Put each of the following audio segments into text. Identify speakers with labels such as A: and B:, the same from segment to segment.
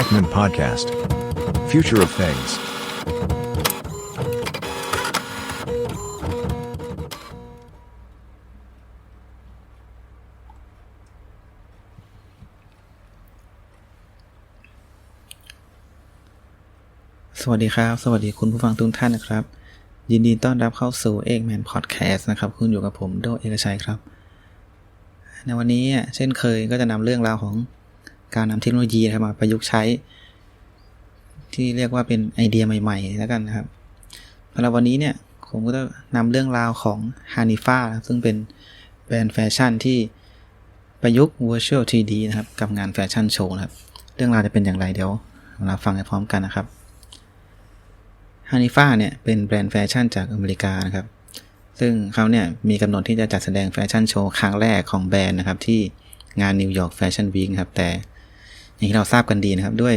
A: Ekman Podcast. Future of Things.
B: สวัสดีครับ สวัสดีคุณผู้ฟังทุกท่านนะครับ ยินดีต้อนรับเข้าสู่เอกแมนพอดแคสต์นะครับ คุณอยู่กับผมโดเอกชัยครับ ในวันนี้เช่นเคยก็จะนำเรื่องราวของ การนำเทคโนโลยีมาประยุกต์ใช้ ที่เรียกว่าเป็นไอเดียใหม่ๆแล้วกันนะครับสำหรับวันนี้เนี่ยผมก็จะนำเรื่องราวของ h a n i f a ซึ่งเป็นแบรนด์แฟชั่นที่ประยุกต์ Virtual 3D นะครับ กับงานแฟชั่นโชว์นะครับ เรื่องราวจะเป็นอย่างไรเดี๋ยวเราฟังไปพร้อมกันนะครับฮานิฟาเนี่ยเป็นแบรนด์แฟชั่นจากอเมริกานะครับ ซึ่งเขาเนี่ยมีกำหนดที่จะจัดแสดงแฟชั่นโชว์ครั้งแรกของแบรนด์นะครับ ที่งานนิวยอร์กแฟชั่นวีคครับ แต่ อย่างที่เราทราบกันดีนะครับด้วย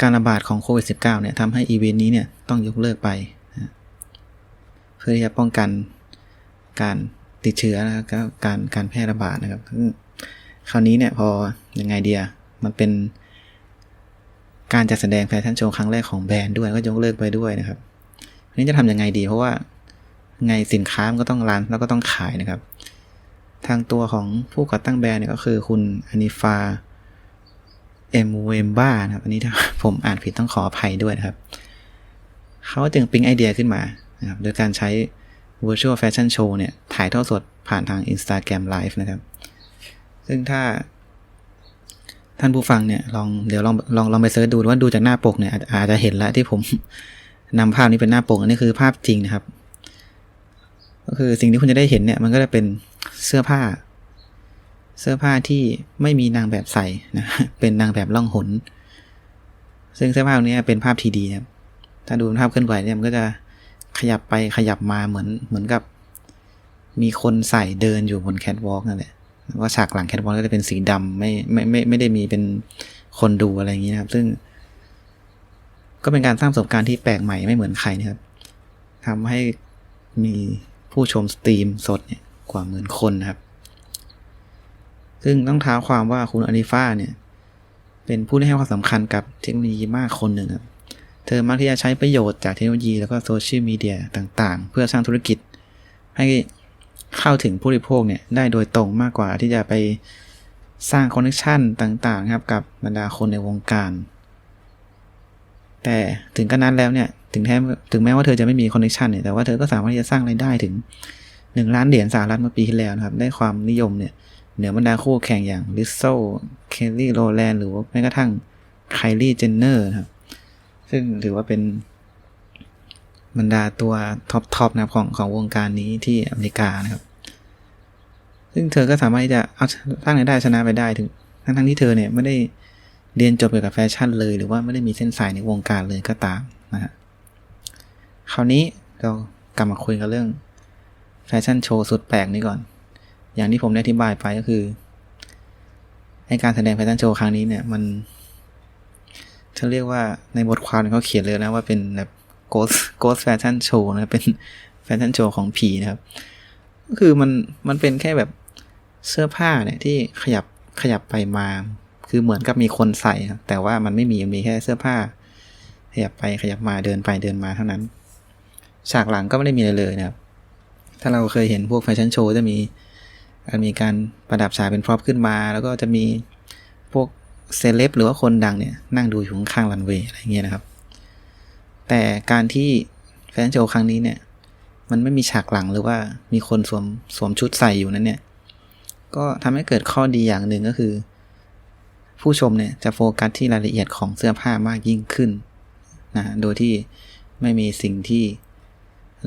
B: การระบาดของโควิด -19 เนี่ยทำให้อีเวนต์นี้เนี่ยต้องยกเลิกไปนะเพื่อที่จะป้องกันการติดเชื้อนะครับก็การการแพร่ระบาดนะครับคราวนี้เนี่ยพอยังไงเดียมันเป็นการจัดแสดงแฟชั่นโชว์ครั้งแรกของแบรนด์ด้วยก็ยกเลิกไปด้วยนะครับอันนี้จะทำยังไงดี เพราะว่าไงสินค้ามันก็ต้องรันแล้วก็ต้องขายนะครับ ทางตัวของผู้ก่อตั้งแบรนด์เนี่ยก็คือคุณอนิฟา เอมเวมบ้านะครับ อันนี้ถ้าผมอ่านผิดต้องขออภัยด้วยนะครับ เขาจึงปิ๊งไอเดียขึ้นมานะครับโดยการใช้ virtual fashion show เนี่ย ถ่ายทอดสดผ่านทาง Instagram Live นะครับ ซึ่งถ้าท่านผู้ฟังเนี่ย ลองเดี๋ยวลองลองลองไปเสิร์ชดูว่าดูจากหน้าปกเนี่ย อาจอาจจะเห็นแล้วที่ผมนำภาพนี้เป็นหน้าปก อันนี้คือภาพจริงนะครับ ก็คือสิ่งที่คุณจะได้เห็นเนี่ย มันก็จะเป็นเสื้อผ้า เสื้อผ้าที่ไม่มีนางแบบใส่นะเป็นนางแบบล่องหน ซึ่งเสื้อผ้าพวกนี้เป็นภาพทีดีนะครับถ้าดูภาพเคลื่อนไหวเนี่ยมันก็จะขยับไปขยับมาเหมือนเหมือนกับ มีคนใส่เดินอยู่บนแคทวอล์กนั่นแหละว่าฉากหลังแคทวอล์กก็จะเป็นสีดำไม่ไม่ไม่ไม่ได้มีเป็นคนดูอะไรอย่างนี้นะครับ ซึ่ง ก็เป็นการสร้างประสบการณ์ที่แปลกใหม่ไม่เหมือนใครนะครับทำให้มีผู้ชมสตรีมสดเนี่ยกว่าหมื่นคนนะครับ ซึ่งต้องท้าความว่าคุณอนิฟ้าเนี่ย เป็นผู้ที่ให้ความสำคัญกับเทคโนโลยีมากคนหนึ่งครับเธอมักที่จะใช้ประโยชน์จากเทคโนโลยีแล้วก็โซเชียลมีเดียต่างๆ เพื่อสร้างธุรกิจ ให้เข้าถึงผู้บริโภคเนี่ยได้โดยตรงมากกว่าที่จะไปสร้างคอนเนคชันต่างๆครับกับบรรดาคนในวงการ แต่ถึงกระนั้นแล้วเนี่ย ถึงแท้ถึงแม้ว่าเธอจะไม่มีคอนเนคชันเนี่ยแต่ว่าเธอก็สามารถที่จะสร้างรายได้ถึง 1 ล้านเหรียญสหรัฐเมื่อปีที่แล้วนะครับ ได้ความนิยมเนี่ย เหนือบรรดาคู่แข่งอย่างลิซโซเคลลี่โรแลนหรือว่าแม้กระทั่งไคลี่เจนเนอร์นะครับ ซึ่งถือว่าเป็นบรรดาตัวท็อปทอปนะครับของของวงการนี้ที่อเมริกานะครับ ซึ่งเธอก็สามารถที่จะเอาสร้างรายได้ชนะไปได้ถึง ทั้งทั้งที่เธอเนี่ยไม่ได้เรียนจบเกี่ยวกับแฟชั่นเลย หรือว่าไม่ได้มีเส้นสายในวงการเลยก็ตามนะฮะ คราวนี้เรากลับมาคุยกันเรื่องแฟชั่นโชว์สุดแปลกนี้ก่อน อย่างที่ผมได้อธิบายไปก็คือในการแสดงแฟชั่นโชว์ครั้งนี้เนี่ยมันเขาเรียกว่าในบทความเขาเขียนเลยนะว่าเป็นแบบ ghost ghost fashion show นะเป็นแฟชั่นโชว์ของผีนะครับ ก็คือมันมันเป็นแค่แบบเสื้อผ้าเนี่ยที่ขยับขยับไปมา คือเหมือนกับมีคนใส่แต่ว่ามันไม่มีมีแค่เสื้อผ้า ขยับไปขยับมาเดินไปเดินมาเท่านั้น ฉากหลังก็ไม่ได้มีอะไรเลยนะครับ ถ้าเราเคยเห็นพวกแฟชั่นโชว์จะมี มีการประดับฉากเป็นพร็อพขึ้นมา แล้วก็จะมีพวกเซเลบหรือว่าคนดังเนี่ยนั่งดูอยู่ข้างรันเวย์อะไรเงี้ยนะครับ แต่การที่แฟนโชว์ครั้งนี้เนี่ย มันไม่มีฉากหลังหรือว่ามีคนสวมสวมชุดใส่อยู่นั้นเนี่ย ก็ทำให้เกิดข้อดีอย่างหนึ่งก็คือ ผู้ชมเนี่ยจะโฟกัสที่รายละเอียดของเสื้อผ้ามากยิ่งขึ้นนะโดยที่ไม่มีสิ่งที่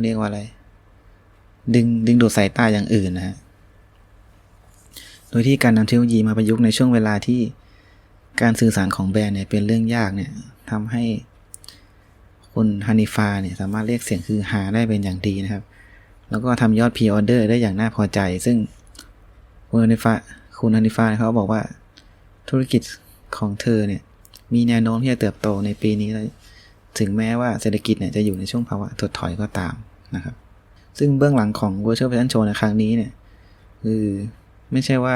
B: เรียกว่าอะไร ดึงดึงดูดสายตาอย่างอื่นนะฮะ โดยที่การนำเทคโนโลยีมาประยุกต์ในช่วงเวลาที่การสื่อสารของแบรนด์เนี่ยเป็นเรื่องยากเนี่ยทำให้คุณฮันนิฟาเนี่ยสามารถเรียกเสียงคือหาได้เป็นอย่างดีนะครับ แล้วก็ทำยอดพ r ออเดอร์ได้อย่างน่าพอใจ ซึ่งคุณฮันนิฟาคุณฮันนิฟาเขาบอกว่าธุรกิจของเธอเนี่ยมีแนวโน้มที่จะเติบโตในปีนี้เลยถึงแม้ว่าเศรษฐกิจเนี่ยจะอยู่ในช่วงภาวะถดถอยก็ตามนะครับ ซึ่งเบื้องหลังของ Virtual Fashion Show ในครั้งนี้เนี่ยคือ ไม่ใช่ว่า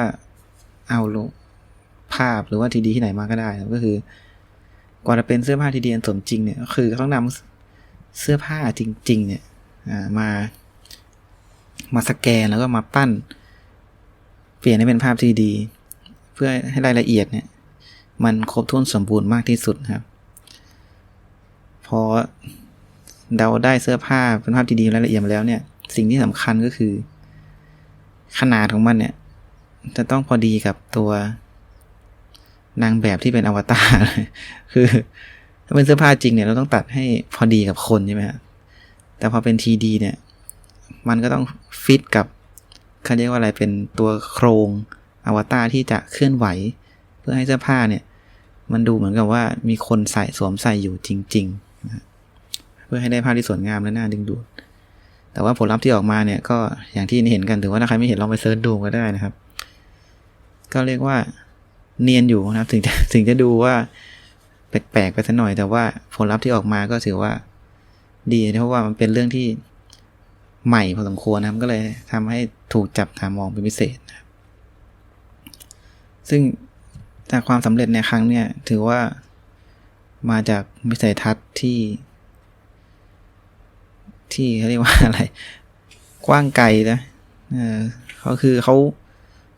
B: เอาลงภาพหรือว่าทีดีที่ไหนมาก็ได้ครับก็คือ กว่าจะเป็นเสื้อผ้าทีดีอันสมจริงเนี่ยก็คือต้องนำเสื้อผ้าจริง ๆ เนี่ยมา มาสแกนแล้วก็มาปั้น เปลี่ยนให้เป็นภาพที่ดี เพื่อให้รายละเอียดเนี่ย มันครบถ้วนสมบูรณ์มากที่สุดครับ พอเราได้เสื้อผ้าเป็นภาพที่ดีรายละเอียดมาแล้วเนี่ย สิ่งที่สำคัญก็คือ ขนาดของมันเนี่ย จะต้องพอดีกับตัวนางแบบที่เป็นอวตารคือ ถ้าเป็นเสื้อผ้าจริงเนี่ยเราต้องตัดให้พอดีกับคนใช่ไหมครับแต่พอเป็นทีดีเนี่ย มันก็ต้องฟิตกับเขาเรียกว่าอะไรเป็นตัวโครงอวตารที่จะเคลื่อนไหว เพื่อให้เสื้อผ้าเนี่ย มันดูเหมือนกับว่ามีคนใส่สวมใส่อยู่จริงๆนะเพื่อให้ได้ภาพที่สวยงามและน่าดึงดูดแต่ว่าผลลัพธ์ที่ออกมาเนี่ยก็อย่างที่เห็นกันถือว่าถ้าใครไม่เห็นลองไปเซิร์ชดูก็ได้นะครับ ก็เรียกว่าเนียนอยู่นะครับ ถึงจะถึงจะดูว่าแปลกๆไปสักหน่อย แต่ว่าผลลัพธ์ที่ออกมาก็ถือว่า ดีเพราะว่ามันเป็นเรื่องที่ใหม่พอสมควรนะครับ ก็เลยทำให้ถูกจับตามองเป็นพิเศษนะครับ ซึ่งจากความสำเร็จในครั้งเนี่ย ถือว่ามาจากวิสัยทัศน์ที่ ที่เขาเรียกว่าอะไร กว้างไกลนะเออเขาคือเขา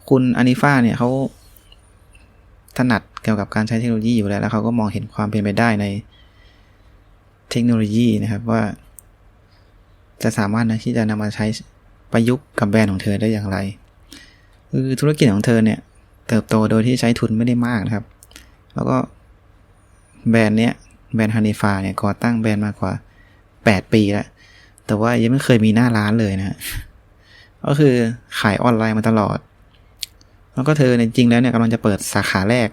B: คุณอานิฟ้าเนี่ยเขาถนัดเกี่ยวกับการใช้เทคโนโลยีอยู่แล้ว แล้วเขาก็มองเห็นความเป็นไปได้ในเทคโนโลยีนะครับว่า จะสามารถนะที่จะนำมาใช้ประยุกต์กับแบรนด์ของเธอได้อย่างไรคือธุรกิจของเธอเนี่ย เติบโตโดยที่ใช้ทุนไม่ได้มากนะครับ แล้วก็แบรนด์เนี้ยแบรนด์ฮันนีฟาเนี่ยก่อตั้งแบรนด์มากกว่า 8 ปีแล้ว แต่ว่ายังไม่เคยมีหน้าร้านเลยนะ ก็คือขายออนไลน์มาตลอด แล้วก็เธอเนี่ยจริงแล้วเนี่ยกำลังจะเปิดสาขาแรก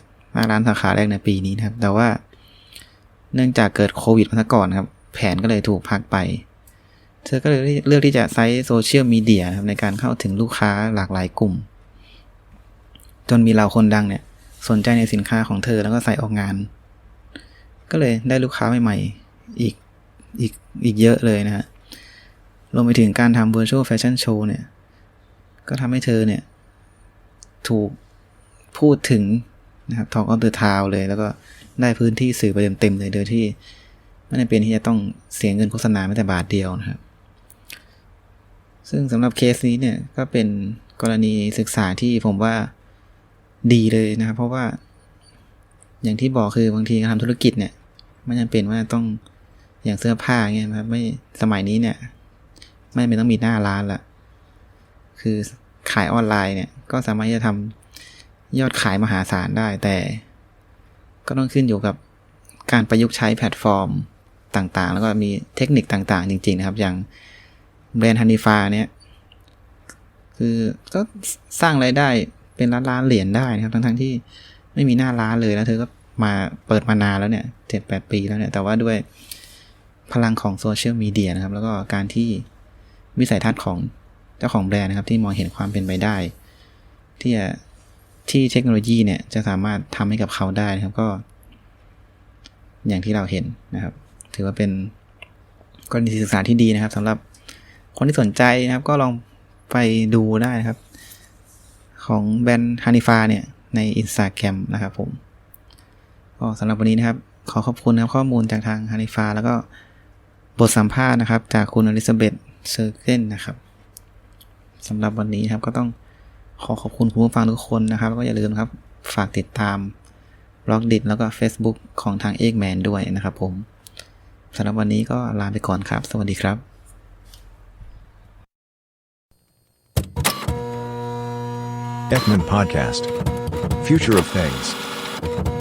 B: ร้านสาขาแรกในปีนี้นะครับ แต่ว่าเนื่องจากเกิดโควิดมาซะก่อนครับ แผนก็เลยถูกพักไป เธอก็เลยเลือกที่จะใช้โซเชียลมีเดียครับในการเข้าถึงลูกค้าหลากหลายกลุ่ม จนมีเราคนดังเนี่ย สนใจในสินค้าของเธอแล้วก็ใส่ออกงาน ก็เลยได้ลูกค้าใหม่ๆ อีกอีกอีกเยอะเลยนะฮะรวมไปถึงการทำ virtual fashion show เนี่ย ก็ทำให้เธอเนี่ย ถูกพูดถึงนะครับ Talk of the Town เลย แล้วก็ได้พื้นที่สื่อไปเต็มๆเลยโดยที่ไม่จำเป็นที่จะต้องเสียเงินโฆษณาแม้แต่บาทเดียวนะครับ ซึ่งสำหรับเคสนี้เนี่ยก็เป็นกรณีศึกษาที่ผมว่าดีเลยนะครับ เพราะว่า อย่างที่บอกคือบางทีการทำธุรกิจเนี่ยไม่จำเป็นว่าต้องอย่างเสื้อผ้าเงี้ยนะครับไม่สมัยนี้เนี่ย ไม่จำเป็นต้องมีหน้าร้านละคือ ขายออนไลน์เนี่ย ก็สามารถจะทำยอดขายมหาศาลได้ แต่ ก็ต้องขึ้นอยู่กับการประยุกต์ใช้แพลตฟอร์มต่างๆ แล้วก็มีเทคนิคต่างๆ จริง ๆ นะครับ อย่างแบรนด์ฮันนีฟาเนี่ย คือก็สร้างไรายได้เป็นล้านล้านๆเหรียญได้นะครับ ทั้งๆที่ไม่มีหน้าร้านเลยแล้วเธอก็มาเปิดมานานแล้วเนี่ยเจ็ดแปดปีแล้วเนี่ย แต่ว่าด้วยพลังของโซเชียลมีเดียนะครับ แล้วก็การที่วิสัยทัศน์ของ เจ้าของแบรนด์นะครับที่มองเห็นความเป็นไปได้ ที่จะที่เทคโนโลยีเนี่ยจะสามารถทำให้กับเขาได้นะครับก็ อย่างที่เราเห็นนะครับ ถือว่าเป็นกรณีศึกษาที่ดีนะครับสำหรับคนที่สนใจนะครับ ก็ลองไปดูได้นะครับ ของแบรนด์ฮานิฟาเนี่ยใน Instagram นะครับผมก็สำหรับวันนี้นะครับ ขอขอบคุณนะครับข้อมูลจากทางฮานิฟาแล้วก็บทสัมภาษณ์นะครับ จากคุณอลิซาเบธเซอร์เกนนะครับ สำหรับวันนี้ครับก็ต้องขอขอบคุณผู้ฟังทุกคนนะครับแล้วก็อย่าลืมครับฝากติดตามบล็อกดิแล้วก็ Facebook ของทางเอกแมนด้วยนะครับผมสำหรับวันนี้ก็ลาไปก่อนครับ สวัสดีครับ
A: Ekman Podcast. Future of Things.